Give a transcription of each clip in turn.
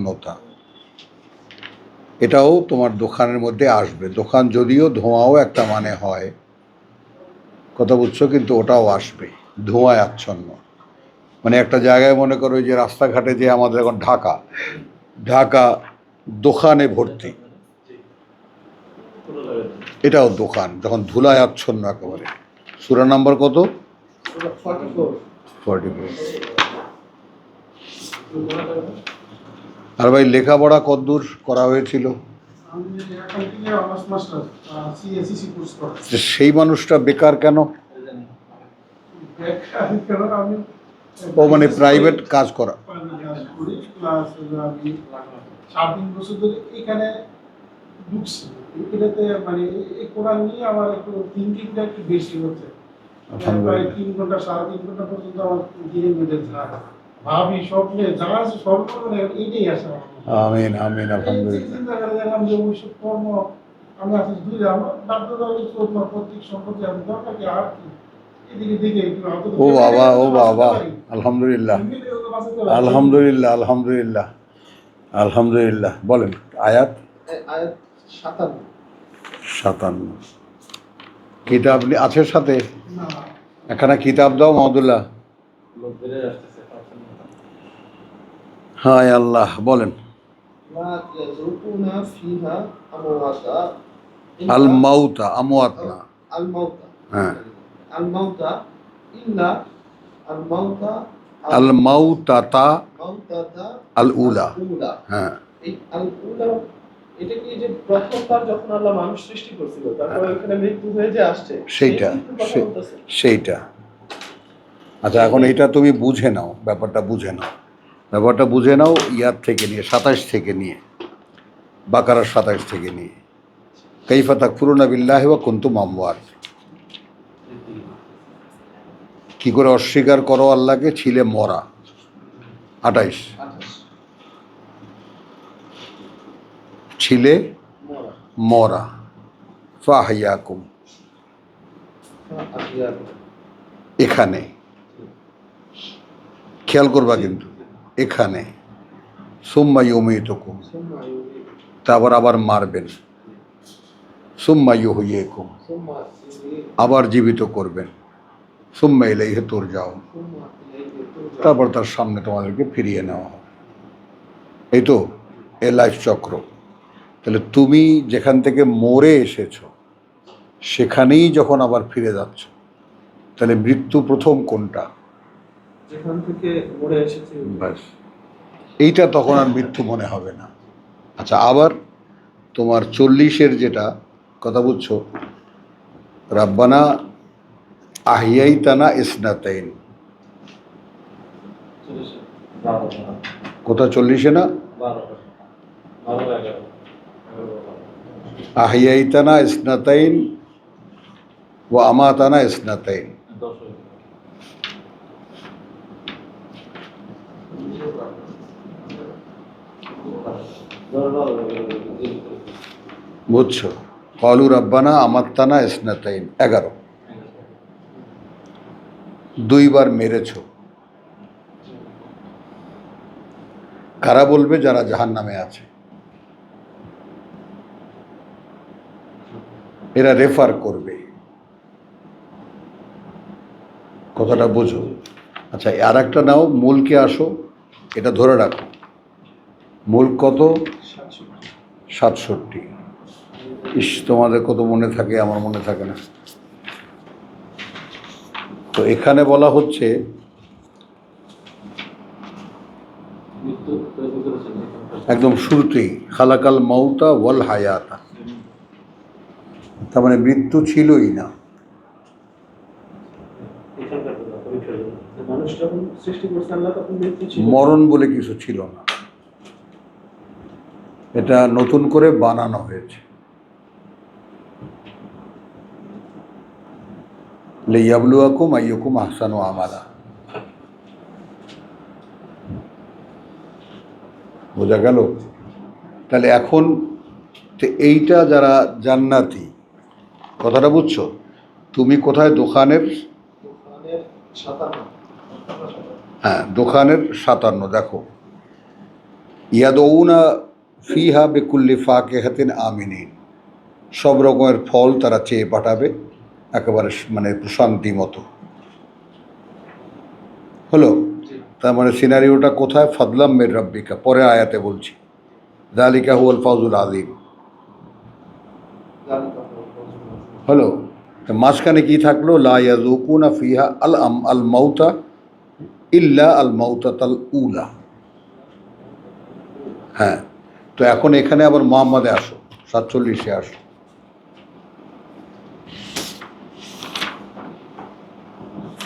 শূন্যতা এটাও তোমার দোকানের মধ্যে আসবে। দোকান যদিও ধোঁয়াও একটা মানে হয় কথা বুঝছ? কিন্তু ওটাও আসবে। ধোঁয়ায় আচ্ছন্ন। মানে একটা জায়গায় মনে করো যে রাস্তাঘাটে যে আমাদের এখন ঢাকা ঢাকা দোকানে ভর্তি। এটাও দোকান যখন ধুলায় আচ্ছন্ন একেবারে। সুরা নাম্বার কত? Forty four. আর ভাই লেখাপড়া কতদূর করা হয়েছিল? সেই মানুষটা বেকার কেন? ও মানে প্রাইভেট কাজ করা। এখানে ঢুকছি এটাতে মানে এই কোরআন নিয়ে আমার একটু থিঙ্কিংটা একটু বেশি হচ্ছে প্রায় তিন ঘণ্টা সাড়ে তিন ঘণ্টা পর্যন্ত আমার দিনের ভাবি স্বপ্নে যা আছে মানে আসে আমিন আমিন আলহামদুলিল্লাহ। চিন্তা করে দেখলাম যে ওইসব কর্ম আমি আছি দূরে আমার প্রত্যেক সম্পত্তি আমি দরকার কি আর কি? ও বাবা ও বাবা আলহামদুলিল্লাহ। আলহামদুলিল্লাহ আলহামদুলিল্লাহ আলহামদুলিল্লাহ। বলেন আয়াত? আয়াত সাতান্ন। সাতান্ন। কিতাব আছে সাথে? না, এখানে কিতাব দাও মাহদুল্লাহ হায় আল্লাহ, বলেন। আল মাউতা আমওয়াত না আল মাউতা হ্যাঁ। আল মাউতা ইল্লা আল মাউতা আল আল উলা হ্যাঁ। আল উলা সেইটা। সেইটা আচ্ছা এখন এটা তুমি বুঝে নাও, ব্যাপারটা বুঝে নাও। ব্যাপারটা বুঝে নাও, ইয়ার থেকে নিয়ে, সাতাশ থেকে নিয়ে, বাকারার সাতাশ থেকে নিয়ে। কাইফা তাকফুরুনা বিল্লাহি বা কুনতুম আমওয়াত কি করে অস্বীকার করো আল্লাহকে? ছিলে মরা। আটাইশ ছিলে মরা। মরা ফাহিয়াকুম এখানে। খেয়াল করবা কিন্তু। এখানে। সুম্মা ইউহি তারপর আবার মারবেন। সুম্মা ইউহিয়েকুম। সুম্মা ইউহি আবার জীবিত করবেন। সুম্মা ইলাইহি সুম্মা ইলাইহি তারপর তার সামনে তোমাদেরকে ফিরিয়ে নেওয়া হবে। এই তো, এ লাইফ চক্র। তাহলে তুমি যেখান থেকে মরে এসেছ, সেখানেই যখন আবার ফিরে যাচ্ছ, তাহলে মৃত্যু প্রথম কোনটা? যেখান থেকে মরে ব্যাস এইটা তখন আর মৃত্যু মনে হবে না। আচ্ছা আবার তোমার চল্লিশের যেটা কথা বুঝছ, রাব্বানা আহিয়াই তানা ইসনাতাইন। বারো কোথা চল্লিশে না? আহিয়াই তানা ইসনাতাইন ও আমাতানা ইসনাতাইন। বুঝছ? কলু রাব্বানা আমাত্তানা ইসনাতাইন। এগারো। দুইবার মেরেছ। কারা বলবে যারা জাহান নামে আছে? এরা রেফার করবে। কথাটা বোঝো। আচ্ছা আর একটা নাও, মূলকে আসো, এটা ধরে রাখো। মূল কত? সাতষট্টি। ইস তোমাদের কত মনে থাকে? আমার মনে থাকে না। তো এখানে বলা হচ্ছে একদম শুরুতেই খালাকাল মাউতা ওয়াল হায়াতা। তার মানে মৃত্যু ছিলই না। মরণ বলে কিছু ছিল না। এটা নতুন করে বানানো হয়েছে। লেয়াবলুয়াকুম আইয়কুম আহসানু আমালা। বোঝা গেল? তাহলে এখন তো এইটা যারা জান্নাতি কথাটা বুঝছ? তুমি কোথায়? দোকানের? দোকানের হ্যাঁ দোকানের সাতান্ন দেখো। ইয়াদৌনা ফিহা বেকুল্লি ফাকে হাতিন আমিনিন। সব রকমের ফল তারা চেয়ে পাঠাবে একেবারে মানে প্রশান্তি মতো। হলো? তার মানে সিনারিওটা কোথায়? ফাদলাম মের রব্বিকা পরে আয়াতে বলছি। জালিকা হুয়াল ফাউজুল আযীম। হলো? মাঝখানে কি থাকল? লা ইয়াজুকুনা ফিহা আল আম আল মাউতা ইল্লা আল মাউতাতাল উলা। হ্যাঁ। তো এখন এখানে আবার মোহাম্মদে আসো, সাতচল্লিশে আসো।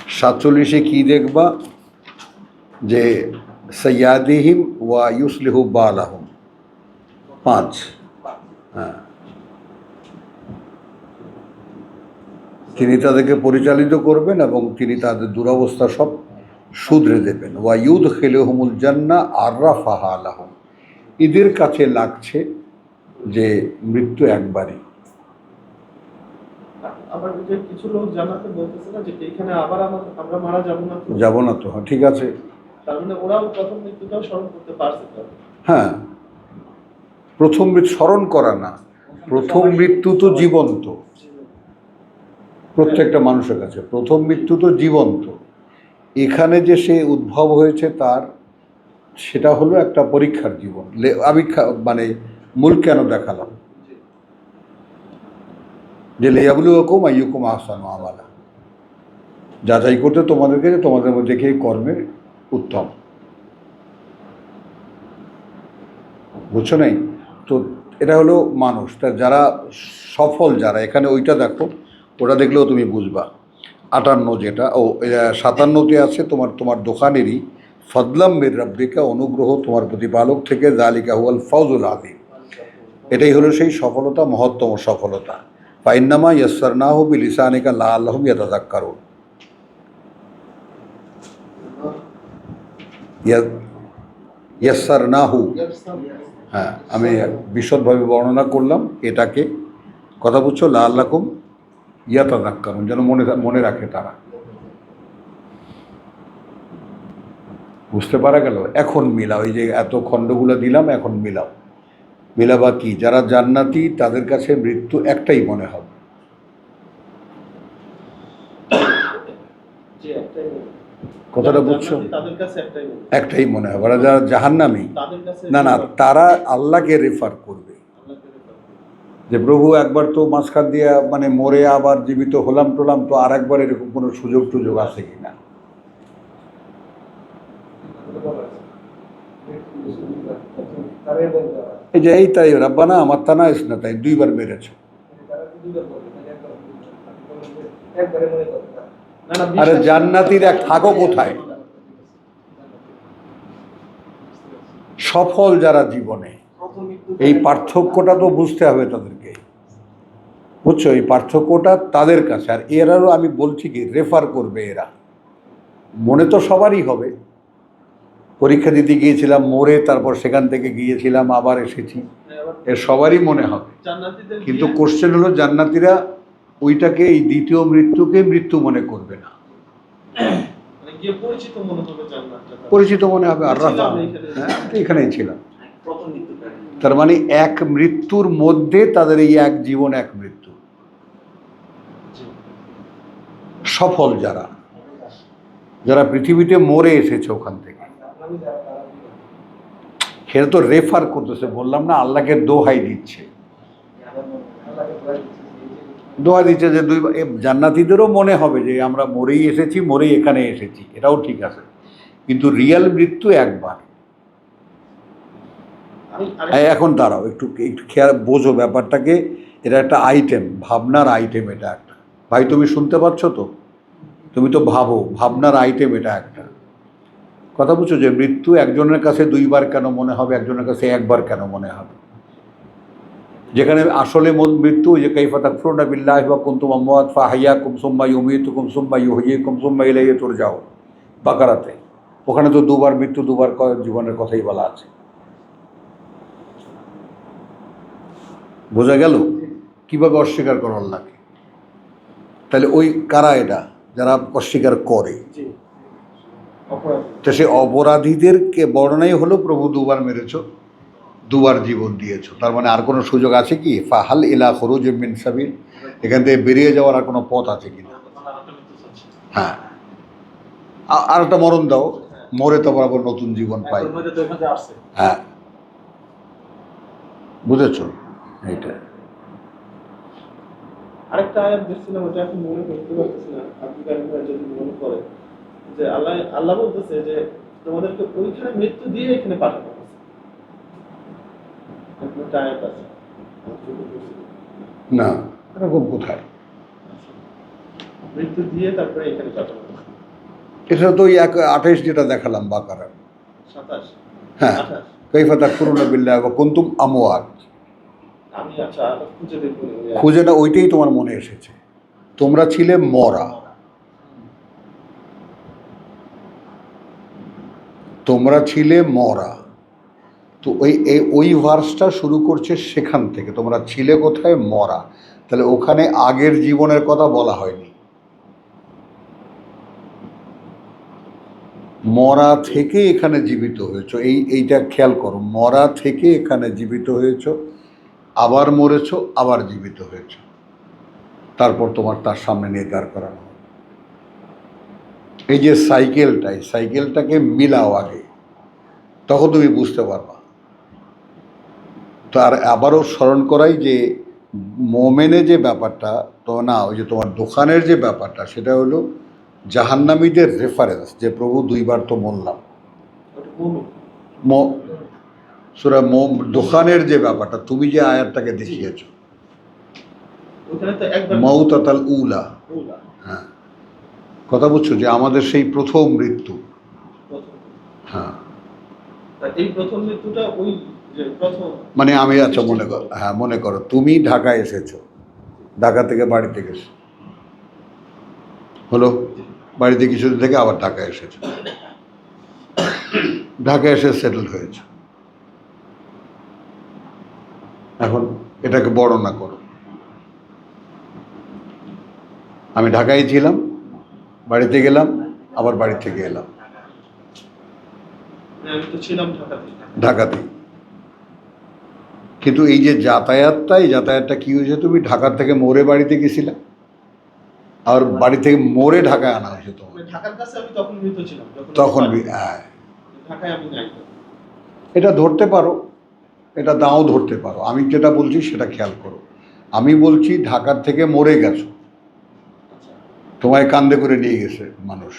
সাতচল্লিশে কি দেখবা? যে সৈয়াদিহিম ওয়া ইউসলিহু বালাহুম। পাঁচ। হ্যাঁ। তিনি তাদেরকে পরিচালিত করবেন এবং তিনি তাদের দুরবস্থা সব শুধরে দেবেন। ওয়া ইউদ খেলেহমুল জান্না আর্রা ফাহা আলাহম এদের কাছে লাগছে যে মৃত্যু একবারই। যাব না তো? হ্যাঁ, ঠিক আছে। মানে হ্যাঁ প্রথম স্মরণ করা না প্রথম মৃত্যু তো জীবন্ত। প্রত্যেকটা মানুষের কাছে প্রথম মৃত্যু তো জীবন্ত। এখানে যে সে উদ্ভব হয়েছে তার সেটা হলো একটা পরীক্ষার জীবন। আমি মানে মূল কেন দেখালাম? যে লেয়াবলু হুকুম আইয়ুকুম আহসান আমালা। যাচাই করতে তোমাদেরকে যে তোমাদের মধ্যে কে কর্মের উত্তম। বুঝছ নাই? তো এটা হলো মানুষ। তা যারা সফল, যারা এখানে ওইটা দেখো, ওটা দেখলেও তুমি বুঝবা। আটান্ন যেটা, ও সাতান্নতে আছে তোমার তোমার দোকানেরই ফদলাম মির রব্বিকা, অনুগ্রহ তোমার প্রতিপালক থেকে জালিকা হুয়াল ফৌজুল আদিম এটাই হলো সেই সফলতা, মহত্তম সফলতা। ফাইন্নামা ইয়াসারনাহু বিলিসানিকা লা আল্লাহম ইয়াতাযাক্কারুন ইয়াসারনাহু হ্যাঁ আমি বিশদভাবে বর্ণনা করলাম এটাকে। কথা বুঝছ? লা আল্লাকুম ইয়াতাদাক্কারুন যেন মনে মনে রাখে তারা। বুঝতে পারা গেল এখন মিলাও এই যে এত খণ্ডগুলো দিলাম এখন মিলাও। মিলাবা কি? যারা জান্নাতি তাদের কাছে মৃত্যু একটাই মনে হবে। কথাটা বুঝছ? একটাই মনে। হবে। আর যারা জাহান্নামী না না তারা আল্লাহকে রেফার করবে। যে প্রভু একবার তো মাঝখান দিয়ে মানে মরে আবার জীবিত হলাম টলাম তো আর একবার এরকম কোনো সুযোগ টুযোগ আছে কি এই যে এই তাই রাব্বানা আমার তানা না তাই দুইবার না, আরে জান্নাতীরা থাকো কোথায়? সফল যারা জীবনে এই পার্থক্যটা তো বুঝতে হবে তাদেরকে। বুঝছ? এই পার্থক্যটা তাদের কাছে। আর এরাও আমি বলছি কি রেফার করবে এরা। মনে তো সবারই হবে। পরীক্ষা দিতে গিয়েছিলাম মোড়ে তারপর সেখান থেকে গিয়েছিলাম আবার এসেছি। এর সবারই মনে হবে। কিন্তু কোশ্চেন হলো জান্নাতিরা ওইটাকে এই দ্বিতীয় মৃত্যুকে মৃত্যু মনে করবে না। মানে পরিচিত মনে হবে জান্নাতটা তাদের। পরিচিত মনে হবে আর রাফা হ্যাঁ এখানেই ছিলাম। তার মানে এক মৃত্যুর মধ্যে তাদের এই এক জীবন এক মৃত্যু। সফল যারা। যারা পৃথিবীতে মরে এসেছে ওখান থেকে। সেটা তো রেফার করতেছে বললাম না আল্লাহকে দোহাই দিচ্ছে। দোহাই দিচ্ছে যে দুই জান্নাতিদেরও মনে হবে যে আমরা মরেই এসেছি মরেই এখানে এসেছি এটাও ঠিক আছে। কিন্তু রিয়াল মৃত্যু একবার। এখন দাঁড়াও একটু একটু খেয়াল বোঝো ব্যাপারটাকে এটা একটা আইটেম ভাবনার আইটেম এটা একটা। ভাই তুমি শুনতে পাচ্ছ তো? তুমি তো ভাবো ভাবনার আইটেম এটা একটা। কথা বুঝছ যে মৃত্যু একজনের কাছে দুইবার কেন মনে হবে, একজনের কাছে একবার কেন মনে হবে? যেখানে আসলে মৃত্যু যে কাইফা তাকফুরুনা বিল্লাহি ওয়া কুনতুম আমওয়াত, ফাহাইয়াকুম সুম্মা ইউমীতুকুম সুম্মা ইউহয়িকুম সুম্মা তোর যাও বাকারাতে। ওখানে তো দুবার মৃত্যু, দুবার জীবনের কথাই বলা আছে। বোঝা গেল? কীভাবে অস্বীকার করো আল্লাহকে? তাহলে ওই কারা এটা? যারা অস্বীকার করে। তো সে অপরাধীদেরকে বর্ণনাই হলো প্রভু দুবার মেরেছো দুবার জীবন দিয়েছ। তার মানে আর কোনো সুযোগ আছে কি? ফাহাল ইলা খরুজ মিন এখান থেকে বেরিয়ে যাওয়ার আর কোনো পথ আছে কি না? হ্যাঁ। আর একটা মরণ দাও। মরে তো আবার নতুন জীবন পাই। হ্যাঁ। বুঝেছ? এইটা। আরেকটা আয়াত দেখছিলাম ওটা এখন মনে করতে পারতেছি না। আপনি যদি মনে করে যে আল্লাহ আল্লাহ বলতেছে যে তোমাদেরকে ওইখানে মৃত্যু দিয়ে এখানে পাঠানো হয়েছে। না এরকম কোথায়? মৃত্যু দিয়ে তারপরে এখানে পাঠানো এটা তো ওই এক আঠাইশ যেটা দেখালাম বাকারা হ্যাঁ কৈফা তাকফুরুনা বিল্লাহ ওয়া কুনতুম আমওয়াত। খুঁজে না ওইটাই তোমার মনে এসেছে। তোমরা ছিলে মরা। তোমরা ছিলে মরা। তো ওই ওই ভার্সটা শুরু করছে সেখান থেকে। তোমরা ছিলে কোথায়? মরা। তাহলে ওখানে আগের জীবনের কথা বলা হয়নি। মরা থেকে এখানে জীবিত হয়েছো। এই, এইটা খেয়াল করো। মরা থেকে এখানে জীবিত হয়েছো, আবার মরেছো, আবার জীবিত হয়েছো। তারপর তোমার তার সামনে নিয়ে দাঁড় করানো। এই যে সাইকেলটা এই সাইকেলটাকে মিলাও আগে তখন তুমি বুঝতে পারবা। তো আর আবারও স্মরণ করাই যে মোমেনে যে ব্যাপারটা তো না ওই যে তোমার দোকানের যে ব্যাপারটা সেটা হলো জাহান্নামীদের রেফারেন্স যে প্রভু দুইবার তো বললাম। মো সুরা মো দোকানের যে ব্যাপারটা তুমি যে আয়াতটাকে দেখিয়েছো। একবার উলা। হ্যাঁ। কথা বুঝছ যে আমাদের সেই প্রথম মৃত্যু। হ্যাঁ। এই প্রথম মৃত্যুটা ওই মানে আমি আচ্ছা মনে করো হ্যাঁ মনে করো তুমি ঢাকায় এসেছ। ঢাকা থেকে বাড়িতে গেছো। হলো? বাড়িতে কিছুদিন থেকে আবার ঢাকায় এসেছ। ঢাকায় এসে সেটেল হয়েছে। এখন এটাকে বর্ণনা করো। আমি ঢাকায় ছিলাম বাড়িতে গেলাম আবার বাড়ি থেকে এলাম ঢাকাতে কিন্তু এই যে যাতায়াতটা এই যাতায়াতটা কি হয়েছে তুমি? ঢাকার থেকে মোড়ে বাড়িতে গেছিলা? আর বাড়ি থেকে মোড়ে ঢাকায় আনা হয়েছে তোমার? মানে তখন হ্যাঁ। এটা ধরতে পারো এটা দাও ধরতে পারো। আমি যেটা বলছি সেটা খেয়াল করো। আমি বলছি ঢাকার থেকে মরে গেছো। তোমায় কান্দে করে নিয়ে গেছে মানুষ।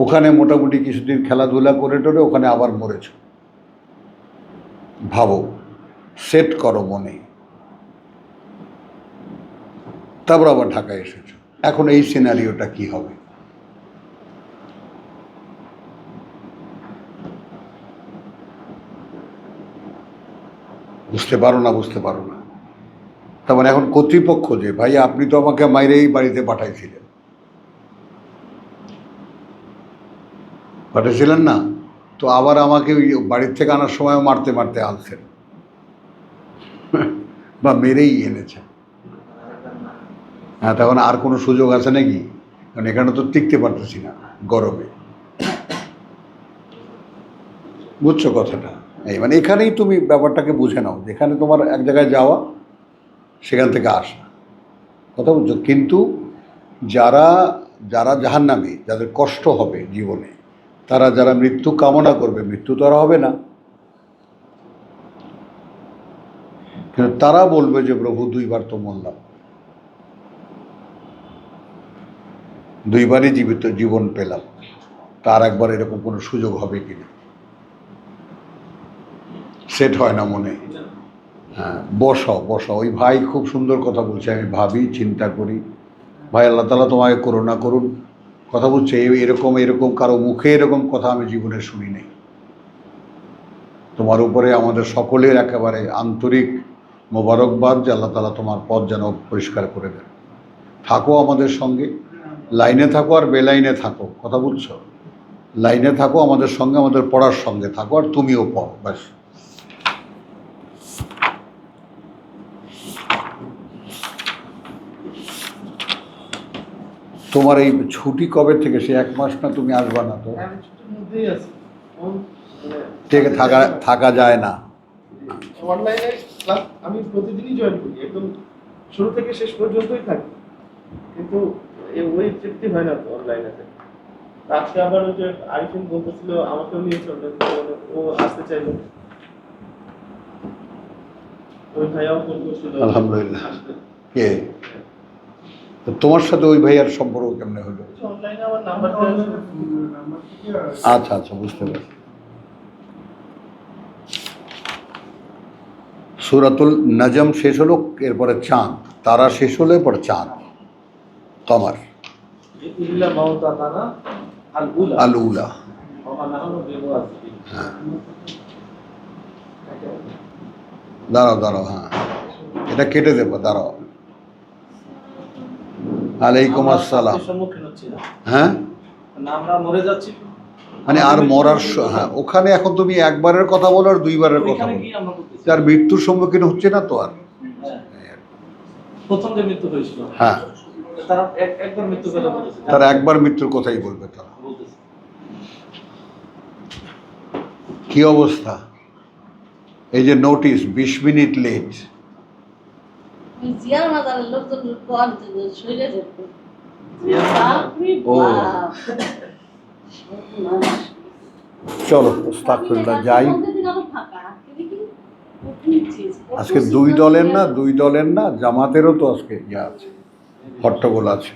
ওখানে মোটামুটি কিছুদিন খেলাধুলা করে টোরে ওখানে আবার মরেছ। ভাবো, সেট করো মনে। তারপর আবার ঢাকায় এসেছ। এখন এই সিনারিওটা কি হবে? বুঝতে পারো না, বুঝতে পারো না। তার মানে এখন কর্তৃপক্ষ যে, ভাই, আপনি তো আমাকে মাইরেই বাড়িতে পাঠাইছিলেন। পাঠিয়েছিলেন না? তো আবার আমাকে ওই বাড়ির থেকে আনার সময় মারতে মারতে আনছেন। বা মেরেই এনেছেন। হ্যাঁ তখন আর কোনো সুযোগ আছে নাকি? কারণ এখানে তো টিকতে পারতেছি না গরমে। বুঝছ কথাটা? এই মানে এখানেই তুমি ব্যাপারটাকে বুঝে নাও। যেখানে তোমার এক জায়গায় যাওয়া সেখান থেকে আসা। কথা বুঝছ কিন্তু যারা যারা জাহান নামে যাদের কষ্ট হবে জীবনে, তারা যারা মৃত্যু কামনা করবে, মৃত্যু তো আর হবে না। কিন্তু তারা বলবে যে, প্রভু, দুইবার তো মরলাম। দুইবারই জীবিত জীবন পেলাম। তার একবার এরকম কোনো সুযোগ হবে কিনা? সেট হয় না মনে। হ্যাঁ বসাও বসাও ওই ভাই খুব সুন্দর কথা বলছে, আমি ভাবি, চিন্তা করি। ভাই, আল্লাহ তালা তোমাকে করুণা করুন। কথা বলছে এরকম এরকম কারও মুখে এরকম কথা আমি জীবনে শুনি নাই। তোমার উপরে আমাদের সকলের একেবারে আন্তরিক মোবারকবাদ যে আল্লাহ তালা তোমার পথ যেন পরিষ্কার করে দেন। থাকো আমাদের সঙ্গে। লাইনে থাকো আর বেলাইনে থাকো। কথা বলছো? লাইনে থাকো আমাদের সঙ্গে, আমাদের পড়ার সঙ্গে থাকো, আর তুমিও পড়ো, ব্যাস। তোমার এই ছুটি কবে থেকে? সে এক মাস না তুমি আসবা না তো? অন- মানে থেকে থাকা থাকা যায় না। অনলাইনে ক্লাস আমি প্রতিদিনই জয়েন করি একদম শুরু থেকে শেষ পর্যন্তই থাকি। কিন্তু ওই তৃপ্তি হয় না তো অনলাইনে আজকে আবার ওই যে আরিফিন বলতেছিল আমাকেও নিয়ে চলবে ও আসতে চাইলো। ওই ভাইয়াও ফোন করছিল। আলহামদুলিল্লাহ। কে? তো তোমার সাথে ওই ভাইয়ার সম্পর্ক কেমনে হলো? আচ্ছা আচ্ছা বুঝতে পারছি। সুরাতুল নাজম শেষ হলো, এরপরে চাঁদ। তারা শেষ হলো, এরপরে চাঁদ। কমার। আল উলা। হ্যাঁ। দাঁড়াও দাঁড়াও হ্যাঁ। এটা কেটে দেবো, দাঁড়াও। আলাইকুম আসসালাম। হ্যাঁ? মানে আর মরার হ্যাঁ ওখানে এখন তুমি একবারের কথা বলো আর দুইবারের কথা বলো। তার মৃত্যুর সম্মুখীন হচ্ছে না তো আর। হ্যাঁ। প্রথম যে মৃত্যু হয়েছিল হ্যাঁ। তারা একবার মৃত্যুর কথাই বলবে তারা। কি অবস্থা? এই যে নোটিশ বিশ মিনিট লেট জিয়ার লোকজন শরীরে যেত। চলো যাই। আজকে দুই দলের না দুই দলের না জামাতেরও তো আজকে ইয়ে আছে হট্টগোল আছে।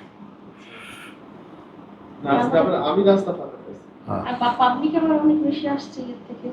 আমি রাস্তা হ্যাঁ। পাবলিক আবার অনেক বেশি আসছে এর থেকে।